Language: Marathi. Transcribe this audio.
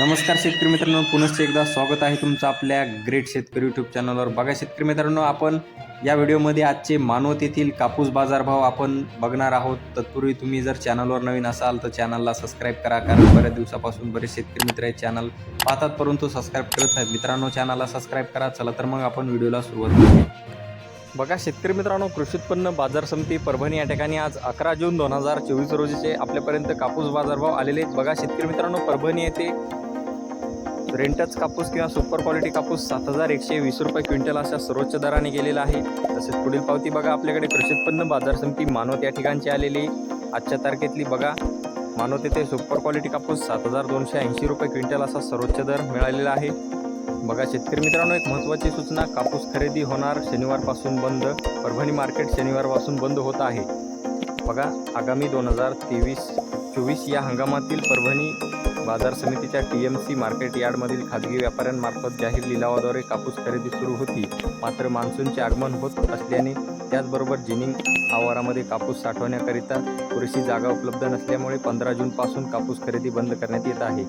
नमस्कार शेतकरी मित्रांनो पुनश्च एकदा स्वागत आहे तुमचं आपल्या ग्रेट शेतकरी यूट्यूब चॅनलवर बघा शेतकरी मित्रांनो आपण या व्हिडिओमध्ये आजचे मानवत येथील कापूस बाजारभाव आपण बघणार आहोत. तत्पूर्वी तुम्ही जर चॅनलवर नवीन असाल तर चॅनलला सबस्क्राईब करा कारण बऱ्याच दिवसापासून बरेच शेतकरी मित्र हे चॅनल पाहतात परंतु सबस्क्राईब करत नाहीत. मित्रांनो चॅनलला सबस्क्राईब करा. चला तर मग आपण व्हिडिओला सुरुवात करूया. बघा शेतकरी मित्रांनो कृषी उत्पन्न बाजार समिती परभणी या ठिकाणी आज अकरा जून दोन हजार चोवीस रोजीचे आपल्यापर्यंत कापूस बाजारभाव आलेले आहेत. बघा शेतकरी मित्रांनो परभणी येथे रेंटच कापूस किंवा सुपर क्वालिटी कापूस सात हजार एकशे वीस रुपये क्विंटल अशा सर्वोच्च दराने गेलेला आहे. तसेच पुढील पावती बघा. आपल्याकडे कृषी उत्पन्न बाजार समिती मानवत या ठिकाणची आलेली आजच्या तारखेतली बघा. मानवत येथे सुपर क्वालिटी कापूस सात हजार दोनशे ऐंशी रुपये क्विंटल असा सर्वोच्च दर मिळालेला आहे. बघा शेतकरी मित्रांनो एक महत्त्वाची सूचना कापूस खरेदी होणार शनिवारपासून बंद परभणी मार्केट शनिवारपासून बंद होत आहे. बघा आगामी दोन हजार तेवीस चोवीस या हंगामातील परभणी बाजार समितीच्या टी एम सी मार्केट यार्डमधील खाजगी व्यापाऱ्यांमार्फत जाहीर लिलावाद्वारे कापूस खरेदी सुरू होती. मात्र मान्सूनचे आगमन होत असल्याने त्याचबरोबर जिनिंग आवारामध्ये कापूस साठवण्याकरिता पुरेशी जागा उपलब्ध नसल्यामुळे पंधरा जूनपासून कापूस खरेदी बंद करण्यात येत आहे.